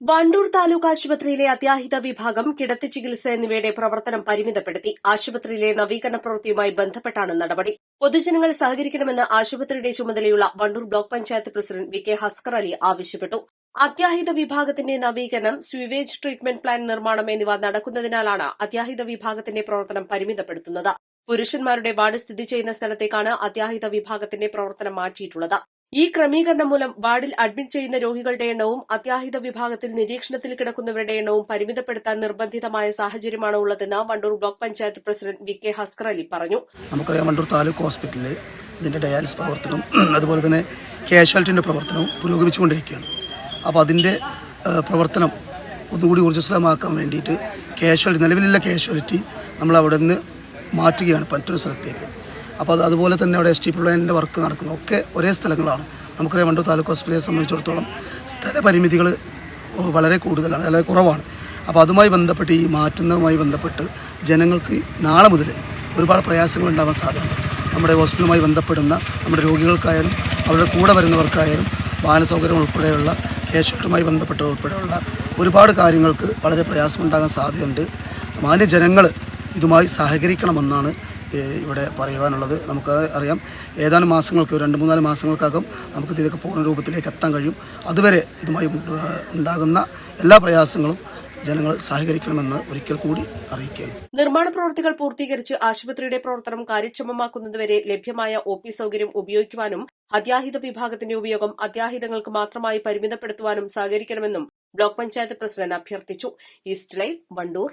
Wandoor taluk ആശുപത്രിയിലെ അത്യാഹിത വിഭാഗം കിടത്തി ചികിത്സ എന്നിവയുടെ പ്രവർത്തനം പരിമിതപ്പെടുത്തി. ആശുപത്രിയിലെ നവീകരണ പ്രവൃത്തിയുമായി ബന്ധപ്പെട്ടാണ് നടപടി. പൊതുജനങ്ങൾ സഹകരിക്കണമെന്ന് ആശുപത്രിയുടെ ചുമതലയുള്ള Wandoor block panchayat president V K Haskar Ali ആവശ്യപ്പെട്ടു. അത്യാഹിത വിഭാഗത്തിന്റെ നവീകരണം സ്വീവേജ് ട്രീറ്റ്മെന്റ് പ്ലാൻ നിർമ്മാണം എന്നിവ നടക്കുന്നതിനാലാണ് അത്യാഹിത വിഭാഗത്തിന്റെ പ്രവർത്തനം പരിമിതപ്പെടുത്തുന്നത്. പുരുഷന്മാരുടെ വാർഡ് സ്ഥിതി ചെയ്യുന്ന സ്ഥലത്തേക്കാണ് അത്യാഹിത വിഭാഗത്തിന്റെ പ്രവർത്തനം മാറ്റിയിട്ടുള്ളത്. ഈ ക്രമീകരണം മൂലം വാർഡിൽ അഡ്മിറ്റ് ചെയ്യുന്ന രോഗികളുടെ എണ്ണവും അത്യാഹിത വിഭാഗത്തിൽ നിരീക്ഷണത്തിൽ കിടക്കുന്നവരുടെ എണ്ണവും പരിമിതപ്പെടുത്താൻ നിർബന്ധിതമായ സാഹചര്യമാണ് ഉള്ളതെന്ന് Wandoor block panchayat president V K Haskar Ali പറഞ്ഞു. നമുക്കറിയാം വണ്ടൂർ താലൂക്ക് ഹോസ്പിറ്റലിലെ ഇതിന്റെ ഡയാലിസിസ് പ്രവർത്തനം അതുപോലെ തന്നെ കാഷ്വാലിറ്റിന്റെ പ്രവർത്തനവും പുരോഗമിച്ചുകൊണ്ടിരിക്കുകയാണ്. അപ്പോൾ അതിന്റെ പ്രവർത്തനം ഒന്നുകൂടി ഊർജസ്വലമാക്കാൻ വേണ്ടിയിട്ട് കാഷ്വാലിറ്റി നിലവിലുള്ള കാഷ്വാലിറ്റി നമ്മൾ അവിടെ നിന്ന് മാറ്റുകയാണ് മറ്റൊരു സ്ഥലത്തേക്ക്. അപ്പോൾ അത് അതുപോലെ തന്നെ അവിടെ എസ് ടി പ്ലാനിന്റെ വർക്ക് നടക്കുന്നു. ഒക്കെ ഒരേ സ്ഥലങ്ങളാണ്. നമുക്കറിയാം വണ്ടൂർ താലൂക്ക് ഹോസ്പിറ്റലിനെ സംബന്ധിച്ചിടത്തോളം സ്ഥലപരിമിതികൾ വളരെ കൂടുതലാണ് അല്ലെങ്കിൽ കുറവാണ്. അപ്പോൾ അതുമായി ബന്ധപ്പെട്ട് ഈ മാറ്റുന്നതുമായി ബന്ധപ്പെട്ട് ജനങ്ങൾക്ക് നാളെ മുതൽ ഒരുപാട് പ്രയാസങ്ങൾ ഉണ്ടാവാൻ സാധ്യതയുണ്ട്. നമ്മുടെ ഹോസ്പിറ്റലുമായി ബന്ധപ്പെടുന്ന നമ്മുടെ രോഗികൾക്കായാലും അവരുടെ കൂടെ വരുന്നവർക്കായാലും വാഹന സൗകര്യം ഉൾപ്പെടെയുള്ള കേശുമായി ബന്ധപ്പെട്ട ഉൾപ്പെടെയുള്ള ഒരുപാട് കാര്യങ്ങൾക്ക് വളരെ പ്രയാസമുണ്ടാകാൻ സാധ്യതയുണ്ട്. മാന്യ ജനങ്ങൾ ഇതുമായി സഹകരിക്കണമെന്നാണ് ഇവിടെ പറയുവാനുള്ളത് നമുക്ക് അറിയാം. ഏതാനും മാസങ്ങൾക്ക് രണ്ട് മൂന്നാൽ മാസങ്ങൾക്കകം നമുക്ക് ഇതൊക്കെ പൂർണ രൂപത്തിലേക്ക് എത്താൻ കഴിയും. അതുവരെ ഇതുമായി ഉണ്ട- ഉണ്ടാകുന്ന എല്ലാ പ്രയാസങ്ങളും ജനങ്ങൾ സഹകരിക്കണമെന്ന് ഒരിക്കൽ കൂടി അറിയിക്കുകയാണ്. നിർമ്മാണ പ്രവൃത്തികൾ പൂർത്തീകരിച്ച് ആശുപത്രിയുടെ പ്രവർത്തനം കാര്യക്ഷമമാക്കുന്നതുവരെ ലഭ്യമായ ഒ പി സൌകര്യം ഉപയോഗിക്കുവാനും അത്യാഹിത വിഭാഗത്തിന്റെ ഉപയോഗം അത്യാഹിതങ്ങൾക്ക് മാത്രമായി പരിമിതപ്പെടുത്തുവാനും സഹകരിക്കണമെന്നും ബ്ലോക്ക് പഞ്ചായത്ത് പ്രസിഡന്റ് അഭ്യർത്ഥിച്ചു. East live Wandoor.